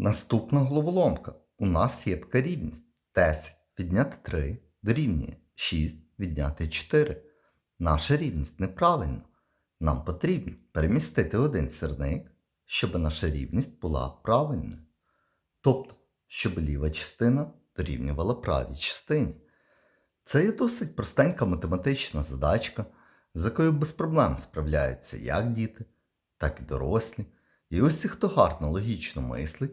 Наступна головоломка. У нас є така рівність. 10 відняти 3 дорівнює 6 відняти 4. Наша рівність неправильна. Нам потрібно перемістити один сірник, щоб наша рівність була правильною. Тобто, щоб ліва частина дорівнювала правій частині. Це є досить простенька математична задачка, з якою без проблем справляються як діти, так і дорослі. І усі, хто гарно логічно мислить,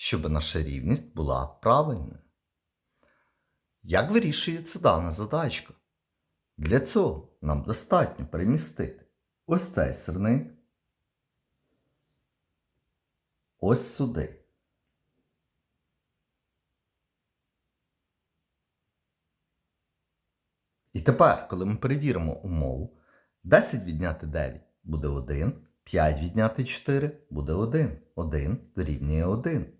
щоб наша рівність була правильною. Як вирішується дана задачка? Для цього нам достатньо перемістити ось цей сирник ось сюди. І тепер, коли ми перевіримо умову, 10 відняти 9 буде 1, 5 відняти 4 буде 1, 1 дорівнює 1.